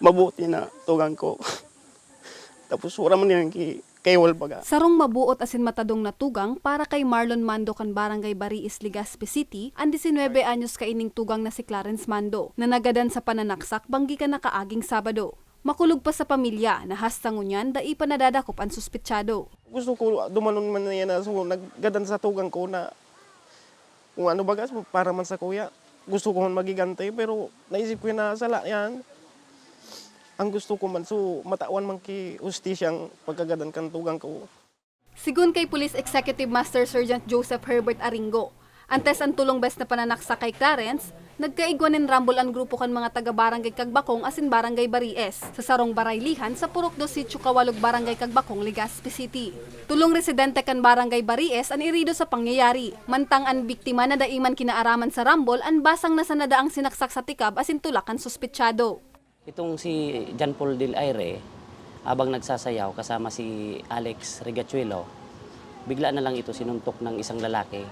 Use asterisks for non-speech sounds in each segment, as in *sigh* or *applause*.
mabuti na tugang ko. *laughs* Tapos wala man yan ki kaywal baga. Sarong mabuot asin matadong natugang para kay Marlon Mando kan Barangay Bariis, Legazpi City, ang 19 anyos kaining tugang na si Clarence Mando, na nagadan sa pananaksak banggi ka nakaaging Sabado. Makulog pa sa pamilya na hastangunyan dai pa nadadakop ang suspitsyado. Gusto ko dumanon man na yan na so, naggadan sa tugang ko na kung ano baga para man sa kuya. Gusto ko man magigantay pero naisip ko na sala yan. Ang gusto ko man so matawan man ki ustisyang pagkagadan kan tugang ko. Sigun kay Police Executive Master Sergeant Joseph Herbert Aringo, antes ang tulong best na pananaksa kay Clarence, nagkaigwanin rambol ang grupo kan mga taga-barangay Kagbakong asin Barangay Baries sa sarong baraylihan sa Purok do Sitio Kawalog Barangay Kagbakong, Legazpi City. Tulong residente kan Barangay Baries an irido sa pangyayari, mantang ang biktima na daiman kinaaraman sa rambol an basang nasa nadaang sinaksak sa tikab asin tulakan suspitsyado. Itong si John Paul Del Aire, habang nagsasayaw kasama si Alex Rigachuelo, bigla na lang ito sinuntok ng isang lalaki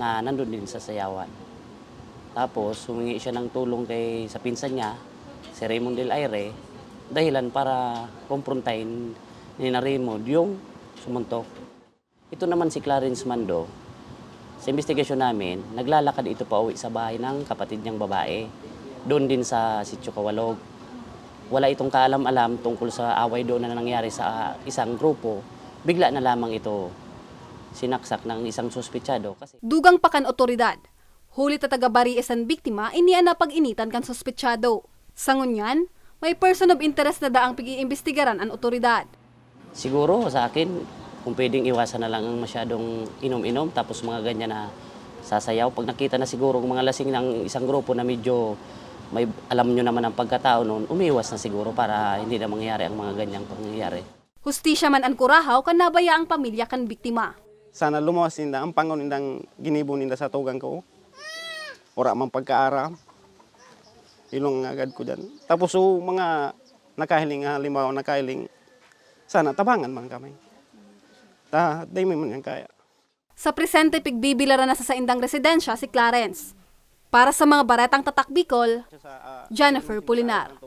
na nandun din sa sayawan. Tapos humingi siya ng tulong kay sa pinsan niya, si Raymond Del Aire, dahilan para kumprontahin ni na Raymond yung sumuntok. Ito naman si Clarence Mando, sa investigasyon namin, naglalakad ito pa uwi sa bahay ng kapatid niyang babae. Doon din sa Sitio Kawalog. Wala itong kaalam-alam tungkol sa away doon na nangyari sa isang grupo. Bigla na lamang ito sinaksak ng isang suspitsado. Kasi Dugang pa kan otoridad. Huli ta taga Baries ang biktima, inian na pag-initan kan suspitsyado. Sa ngunyan, may person of interest na daang pag-iimbestigaran ang otoridad. siguro sa akin, kung pwedeng iwasan na lang ang masyadong inom-inom tapos mga ganyan na sasayaw. Pag nakita na siguro ng mga lasing ng isang grupo na medyo may alam nyo naman ang pagkatao noon, umiwas na siguro para hindi na mangyari ang mga ganyang pangyayari. Hustisya man ang kurahaw kan nabaya ang pamilya kan biktima. Sana lumawas ninda ang pangon nindang ginibo ninda sa tugang ko. Ora man pagkaara. Ilong agad ko dyan. Tapos so, mga nakahiling, halimbawa nakahiling, sana tabangan man kami. Ta, day man yan kaya. Sa presente pigbibilaran na sa saindang residensya si Clarence. Para sa mga baretang tatak Bicol, Jennifer Pulinar.